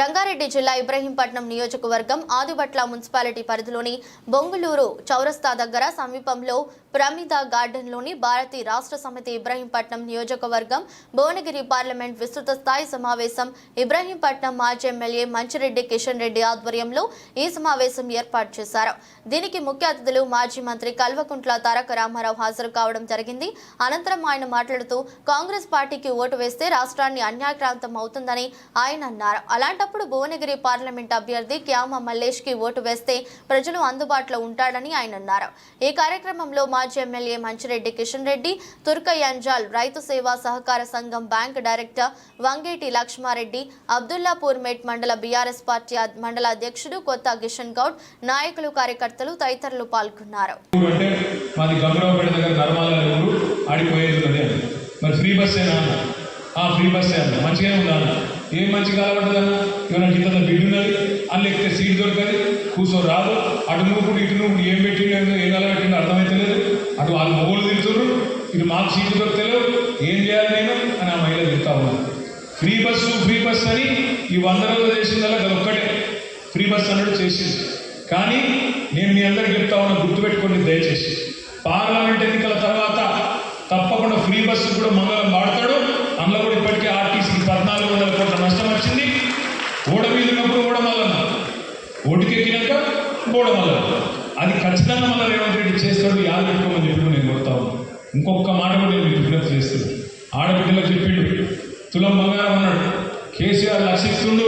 రంగారెడ్డి జిల్లా ఇబ్రహీంపట్నం నియోజకవర్గం ఆదిబట్ల మున్సిపాలిటీ పరిధిలోని బొంగులూరు చౌరస్తా దగ్గర సమీపంలో ప్రమిద గార్డెన్లోని భారతీ రాష్ట్ర సమితి ఇబ్రహీంపట్నం నియోజకవర్గం భువనగిరి పార్లమెంట్ విస్తృత స్థాయి సమావేశం ఇబ్రహీంపట్నం మాజీ ఎమ్మెల్యే మంచిరెడ్డి కిషన్ రెడ్డి ఆధ్వర్యంలో ఈ సమావేశం ఏర్పాటు చేశారు. దీనికి ముఖ్య అతిథులు మాజీ మంత్రి కల్వకుంట్ల తారక రామారావు హాజరు కావడం జరిగింది. అనంతరం ఆయన మాట్లాడుతూ కాంగ్రెస్ పార్టీకి ఓటు వేస్తే రాష్ట్రాన్ని అన్యాక్రాంతం అవుతుందని ఆయన అన్నారు. అలాంటి అలాంటప్పుడు భువనగిరి పార్లమెంట్ అభ్యర్థి క్యామ మల్లేష్కి ఓటు వేస్తే ప్రజలు అందుబాటులో ఉంటాడని ఆయన అన్నారు. ఈ కార్యక్రమంలో మాజీ ఎమ్మెల్యే మంచిరెడ్డి కిషన్ రెడ్డి తుర్కయంజాల్ రైతు సేవా సహకార సంఘం bank director Vangeti Lakshma Reddy Abdullapur mate మండల బీఆర్ఎస్ పార్టీ మండల అధ్యక్షుడు కొత్త కిషన్ గౌడ్ నాయకులు కార్యకర్తలు తదితరులు పాల్గొన్నారు. మరి ఫ్రీ బస్ ఆ ఫ్రీ బస్ అన్న. మంచిగానే ఉందా అన్న? ఏం మంచి కాలపడ్డదన్న ఏమైనా కింద బిడ్డున్నది ఉన్నది అందులో ఎక్కితే సీట్ దొరకదు కూర్చో రాదు. అటు నువ్వు ఇటు నువ్వు ఏం పెట్టిండో ఏం కలబెట్టిండో అర్థమైతలేదు. అటు వాళ్ళు మొగోళ్ళు తిరుగుతున్నారు ఇటు మాకు సీట్లు దొరకలేదు ఏం చేయాలి నేను అని ఆ మహిళ చెప్తా ఉన్నాను ఫ్రీ బస్సు ఫ్రీ బస్ అని ఈ వంద రోజులు చేసిందల్లా అది ఒక్కటే. ఫ్రీ బస్ అన్నట్టు చేసింది కానీ నేను మీ అందరికి చెప్తా ఉన్నా గుర్తుపెట్టుకోండి దయచేసి పార్లమెంట్ ఎన్నికల తర్వాత తప్పకుండా ఫ్రీ బస్సు కూడా మంగళం వాడతాడు అందులో కూడా ఇప్పటికే ఆర్టీసీకి పద్నాలుగు వందల కోట్ల నష్టం వచ్చింది ఓడమీదినప్పుడు ఓడమల్లన్న ఓటుకెక్కినాక వల్ల. అది ఖచ్చితంగా మళ్ళీ రేవంత్ రెడ్డి చేస్తాడు యాద పెట్టుకోమని చెప్పి నేను కొడతా ఇంకొక మాట కూడా నేను మీకు విజ్ఞప్తి చేస్తాను ఆడబిడ్డలకు చెప్పిండు తులం బంగారం అన్నాడు. కేసీఆర్ లక్షిస్తుండు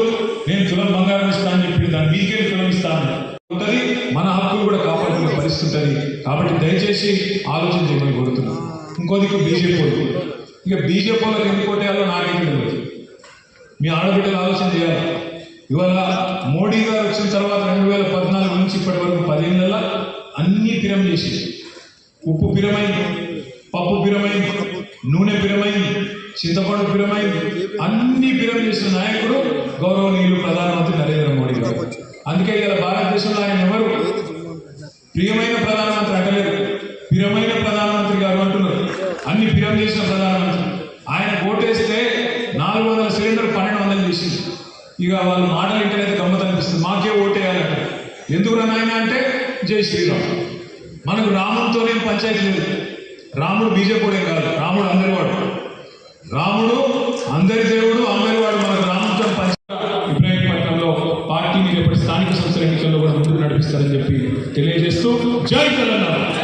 నేను తులం బంగారం ఇస్తాను అని చెప్పిండు. దాన్ని మీకే తులం ఇస్తాను ఉంటుంది మన హక్కులు కూడా కాపాడుకునే పరిస్థితి ఉంటుంది. కాబట్టి దయచేసి ఆలోచన చేయమని కోరుతున్నాను ఇంకో దిక్కు బీజేపీ ఇక బీజేపీ వాళ్ళకి ఎందుకు కొట్టేయాలో నాకైతే తెలియదు మీ ఆడబిడ్డలు ఆలోచన చేయాలి. ఇవాళ మోడీ గారు వచ్చిన తర్వాత రెండు వేల పద్నాలుగు నుంచి ఇప్పటి వరకు పదిహేనుల అన్ని పిరం చేసి ఉప్పు పిరమైంది పప్పు పిరమైంది నూనె పిరమైంది చింతపండు పిరమైంది అన్ని పిరం చేసిన నాయకుడు గౌరవనీయులు ప్రధానమంత్రి నరేంద్ర మోడీ గారు. అందుకే ఇలా భారతదేశంలో ఆయన ఎవరు? ప్రియమైన ప్రధానమంత్రి అంటలేదు ప్రియమైన ప్రధానమంత్రి గారు అంటున్నారు. అన్ని పిరం చేసిన ప్రధానమంత్రి. ఆయన ఓటేస్తే నాలుగు వందల సిలిండర్ పన్నెండు వందలు చేసింది ఇక వాళ్ళు ఎందుకు నాయన అంటే? జై శ్రీరామ్. మనకు రాముడితోనే పంచాయతీ లేదు. రాముడు బీజేపీ కాదు. రాముడు అందరి వాడు రాముడు అందరి దేవుడు అందరి వాడు మనకు రాముడితో పంచాయతీ ఇబ్రాహీంపట్నంలో పార్టీని రేపటి స్థానిక సంస్థల ఎన్నికల్లో కూడా ముందుకు నడిపిస్తారని చెప్పి తెలియజేస్తూ జై తెలంగాణ.